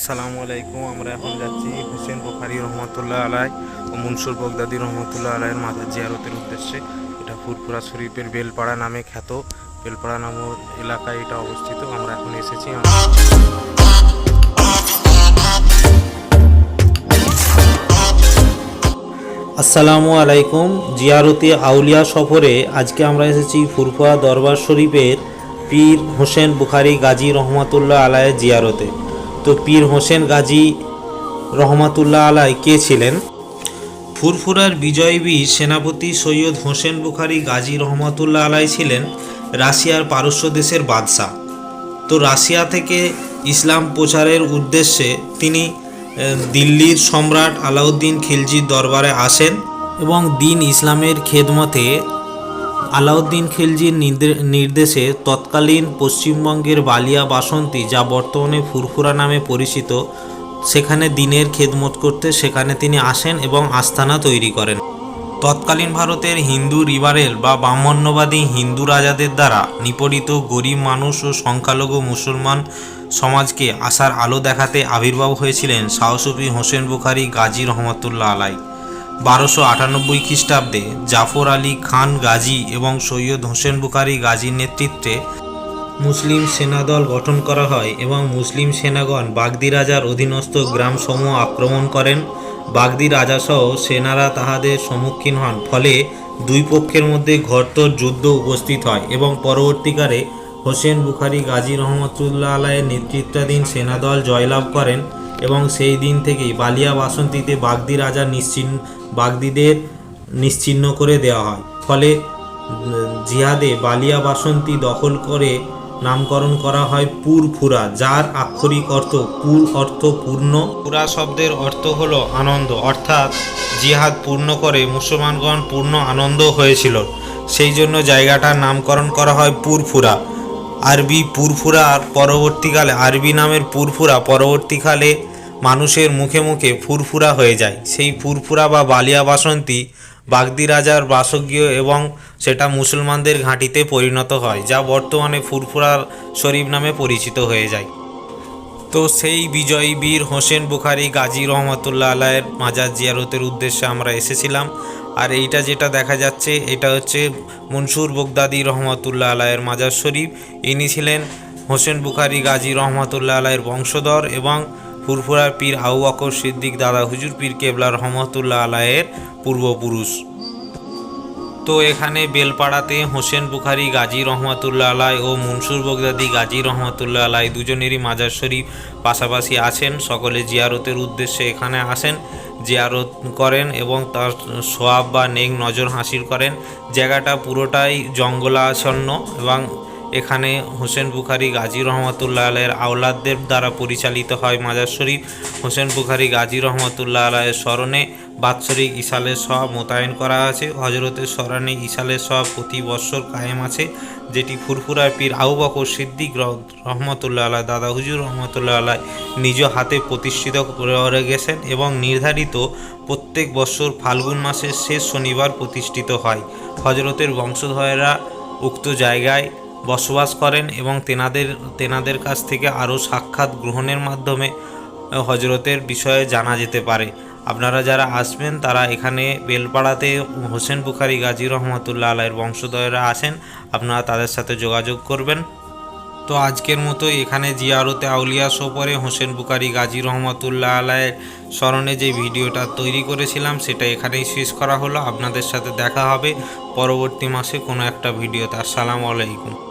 আসসালামু আলাইকুম, আমরা এখন যাচ্ছি হোসেন বুখারি রহমতুল্লাহ আলাই ও মনসুর বগদাদি রহমতুল্লাহ আলাইয়ের মাজার জিয়ারতের উদ্দেশ্যে। এটা ফুরফুরা শরীফের বেলপাড়া নামে খ্যাত। বেলপাড়া নামক এলাকায় এটা অবস্থিত। আমরা এখন এসেছি আসসালামু আলাইকুম। জিয়ারতি আউলিয়া সফরে আজকে আমরা এসেছি ফুরফুয়া দরবার শরীফের পীর হোসেন বুখারি গাজী রহমাতুল্লাহ আলায়ের জিয়ারতে। তো পীর হোসেন গাজী রহমাতুল্লাহ আলাই কে ছিলেন? ফুরফুরার বিজয় বীর সেনাপতি সৈয়দ হোসেন বুখারি গাজী রহমাতুল্লাহ আলাই ছিলেন রাশিয়ার পারস্য দেশের বাদশাহ। তো রাশিয়া থেকে ইসলাম প্রচারের উদ্দেশ্যে তিনি দিল্লির সম্রাট আলাউদ্দিন খিলজির দরবারে আসেন এবং দিন ইসলামের খেদমতে আলাউদ্দিন খিলজির নির্দে- নির্দেশে তৎকালীন পশ্চিমবঙ্গের বালিয়া বাসন্তী, যা বর্তমানে ফুরফুরা নামে পরিচিত, সেখানে দিনের খেদমত করতে সেখানে তিনি আসেন এবং আস্তানা তৈরি করেন। তৎকালীন ভারতের হিন্দু রিভারেল বা ব্রাহ্মণ্যবাদী হিন্দু রাজাদের দ্বারা নিপীড়িত গরিব মানুষ ও সংখ্যালঘু মুসলমান সমাজকে আশার আলো দেখাতে আবির্ভাব হয়েছিলেন সাহসুফি হোসেন বুখারি, গাজী রহমতুল্লাহ আলাই বারোশো আটানব্বই খ্রিস্টাব্দে জাফর আলী খান গাজী এবং সৈয়দ হোসেন বুখারি গাজীর নেতৃত্বে মুসলিম সেনাদল গঠন করা হয় এবং মুসলিম সেনাগণ বাগদি রাজার অধীনস্থ গ্রামসমূহ আক্রমণ করেন। বাগদি রাজাসহ সেনারা তাহাদের সম্মুখীন হন, ফলে দুই পক্ষের মধ্যে ঘোরতর যুদ্ধ উপস্থিত হয় এবং পরবর্তীকালে হোসেন বুখারি গাজী রহমতুল্লাহ আলায়ের নেতৃত্বাধীন সেনাদল জয়লাভ করেন এবং সেই দিন থেকেই বালিয়া বাসন্তীতে বাগদি রাজা নিশ্চিহ্ন বাগদিদের নিশ্চিহ্ন করে দেওয়া হয়। ফলে জিহাদে বালিয়া বাসন্তী দখল করে নামকরণ করা হয় পুরফুরা, যার আক্ষরিক অর্থ পুর অর্থ পূর্ণ। পুরা শব্দের অর্থ হলো আনন্দ, অর্থাৎ জিহাদ পূর্ণ করে মুসলমানগণ পূর্ণ আনন্দ হয়েছিল। সেই জন্য জায়গাটার নামকরণ করা হয় পুরফুরা। আরবি পুরফুরা পরবর্তীকালে, আরবি নামের পুরফুরা পরবর্তীকালে মানুষের মুখে মুখে ফুরফুরা হয়ে যায়। সেই ফুরফুরা বা বালিয়া বাসন্তী বাগদি রাজার বাসগৃহ এবং সেটা মুসলমানদের ঘাঁটিতে পরিণত হয়, যা বর্তমানে ফুরফুরা শরীফ নামে পরিচিত হয়ে যায়। তো সেই বিজয়ী বীর হোসেন বুখারি, গাজী রহমতুল্লাহ আলায়ের মাজার জিয়ারতের উদ্দেশ্যে আমরা এসেছিলাম। আর এইটা যেটা দেখা যাচ্ছে, এটা হচ্ছে মনসুর বগদাদি রহমতুল্লাহ আলায়ের মাজার শরীফ। ইনি ছিলেন হোসেন বুখারি, গাজী রহমতুল্লাহ আলায়ের বংশধর এবং ফুরফুরার পীর আউ সিদ্দিক দাদা হুজুর পীর কেবলা রহমতুল্লাহ আলায়ের পূর্বপুরুষ। তো এখানে বেলপাড়াতে হোসেন বুখারি, গাজী রহমতুল্লাহ আলাই ও মনসুর বগদাদি, গাজী রহমতুল্লাহ আলাই দুজনেরই মাজার শরীফ পাশাপাশি আছেন। সকলে জিয়ারতের উদ্দেশ্যে এখানে আসেন, জিয়ারত করেন এবং তার সোয়াব বা নেক নজর হাসিল করেন। জায়গাটা পুরোটাই জঙ্গলাচ্ছন্ন এবং এখানে হোসেন বুখারি গাজী রহমতুল্লাহ আলাইয়ের আওলাদদের দ্বারা পরিচালিত হয় মাজার শরীফ। হোসেন বুখারি গাজী রহমতুল্লাহ আলাইয়ের স্মরণে বাৎসরিক ইসালের সব মোতায়েন করা আছে। হজরতের স্মরণে ইসালের সব প্রতি বৎসর কায়েম আছে, যেটি ফুরফুরার পীর আউ বকর সিদ্দিক রহমতুল্লাহ আলাহ দাদা হুজুর রহমতুল্লাহ আলাহ নিজ হাতে প্রতিষ্ঠিত করে গেছেন এবং নির্ধারিত প্রত্যেক বছর ফাল্গুন মাসের শেষ শনিবার প্রতিষ্ঠিত হয়। হজরতের বংশধরেরা উক্ত জায়গায় বসবাস করেন এবং তেনাদের তেনাদের কাছ থেকে আরও সাক্ষাৎ গ্রহণের মাধ্যমে হজরতের বিষয়ে জানা যেতে পারে। আপনারা যারা আসবেন, তারা এখানে বেলপাড়াতে হোসেন বুখারি, গাজী রহমতুল্লাহ আলাইয়ের বংশধরেরা আসেন। আপনারা তাদের সাথে যোগাযোগ করবেন। তো আজকের মতো এখানে জিয়ারতে আউলিয়া সোপরে হোসেন বুকারি গাজী রহমতুল্লাহ আলায়ের স্মরণে যে ভিডিওটা তৈরি করেছিলাম, সেটা এখানেই শেষ করা হলো। আপনাদের সাথে দেখা হবে পরবর্তী মাসে কোনো একটা ভিডিওতে। আসসালামু আলাইকুম।